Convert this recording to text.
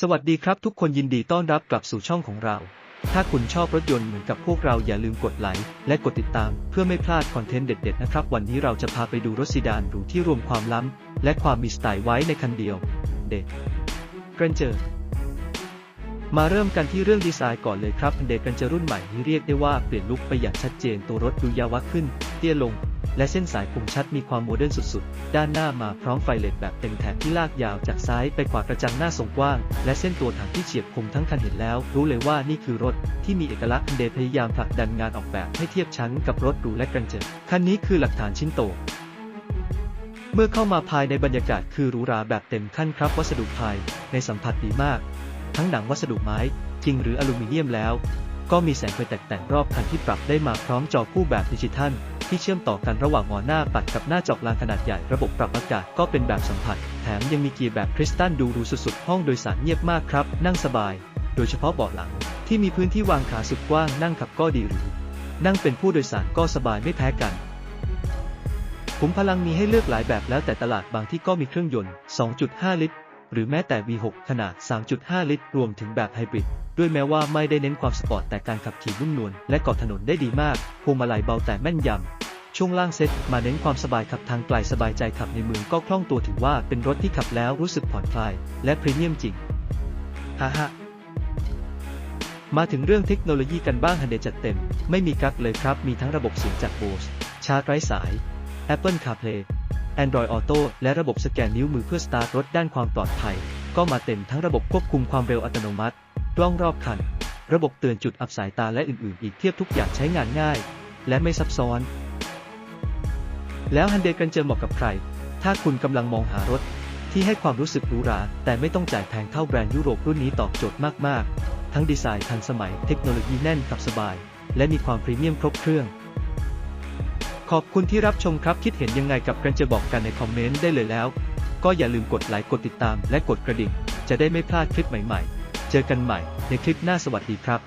สวัสดีครับทุกคนยินดีต้อนรับกลับสู่ช่องของเรา ถ้าคุณชอบรถยนต์เหมือนกับพวกเราอย่าลืมกดไลค์และกดติดตาม เพื่อไม่พลาดคอนเทนต์เด็ดๆนะครับ วันนี้เราจะพาไปดูรถซีดานหรูที่รวมความล้ำ และความมีสไตล์ไว้ในคันเดียว เด็กเกรนเจอร์มาเริ่มกันที่เรื่องดีไซน์ก่อนเลยครับเดกกันเจอร์รุ่นใหม่นี้เรียกได้ว่าเปลี่ยนลุคไปอย่างชัดเจนตัวรถดูยาวขึ้น เตี้ยลง และเส้นสายคมชัดมีความโมเดิร์นสุดๆ ด้านหน้ามาพร้อมไฟเลดแบบเต็มแถบที่ลากยาวจากซ้ายไปขวากระจังหน้าทรงกว้าง และเส้นตัวถังที่เฉียบคมทั้งคันเห็นแล้ว รู้เลยว่านี่คือรถที่มีเอกลักษณ์เดพยายามผลักดันงานออกแบบให้เทียบชั้นกับรถหรูและกันเจอคันนี้คือหลักฐานชิ้นโตเมื่อเข้ามาภายในบรรยากาศคือหรูหราแบบเต็มขั้นครับวัสดุภายในสัมผัสดีมาก ทั้งหนังวัสดุไม้จริงหรืออลูมิเนียมแล้ว ก็มีแสงไฟแตกแต่งรอบคันที่ปรับได้มาพร้อมจอคู่แบบดิจิทัล ที่เชื่อมต่อกันระหว่างหมอหน้าปัดกับหน้าจอกลางขนาดใหญ่ระบบปรับอากาศก็เป็นแบบสัมผัส แถมยังมีเกียร์แบบคริสตัลดูรูสุดๆ ห้องโดยสารเงียบมากครับ นั่งสบาย โดยเฉพาะเบาะหลัง ที่มีพื้นที่วางขาสุดกว้างนั่งขับก็ดีหรูนั่งเป็นผู้โดยสารก็สบายไม่แพ้กันขุมพลังมีให้เลือกหลายแบบแล้วแต่ตลาดบางที่ก็มีเครื่องยนต์ 2.5 ลิตร หรือแม้แต่ V6 ขนาด 3.5 ลิตร รวมถึงแบบไฮบริด ด้วยแม้ว่าไม่ได้เน้นความสปอร์ตแต่การขับขี่นุ่มนวลและเกาะถนนได้ดีมากพวงมาลัยเบาแต่แม่นยำ ช่วงล่างเซ็ตมาเน้นความสบายขับทางไกลสบายใจขับในเมืองก็คล่องตัวถือว่าเป็นรถที่ขับแล้วรู้สึกผ่อนคลาย และพรีเมียมจริงฮ่าฮ่ามาถึงเรื่องเทคโนโลยีกันบ้างฮันเดจัดเต็ม ไม่มีกั๊กเลยครับ มีทั้งระบบเสียงจาก Bose ชาร์จไร้สาย Apple CarPlay Android Auto และระบบสแกนนิ้วมือเพื่อสตาร์ทรถด้านความปลอดภัย ก็มาเต็มทั้งระบบควบคุมความเร็วอัตโนมัติ กล้องรอบคัน ระบบเตือนจุดอับสายตาและอื่นๆ อีกเทียบทุกอย่างใช้งานง่าย และไม่ซับซ้อน แล้วฮันเดกันเจอเหมาะกับใคร ถ้าคุณกำลังมองหารถ ที่ให้ความรู้สึกหรูหราแต่ไม่ต้องจ่ายแพงเท่าแบรนด์ยุโรปรุ่นนี้ตอบโจทย์มาก ๆ ทั้งดีไซน์ทันสมัยเทคโนโลยีแน่นขับสบาย และมีความพรีเมียมครบเครื่อง ขอบคุณที่รับชมครับคิดเห็นยังไงกับกันจะบอกกันในคอมเมนต์ได้เลยแล้ว ก็อย่าลืมกดไลค์กดติดตามและกดกระดิ่งจะได้ไม่พลาดคลิปใหม่ ๆ เจอกันใหม่ในคลิปหน้าสวัสดีครับ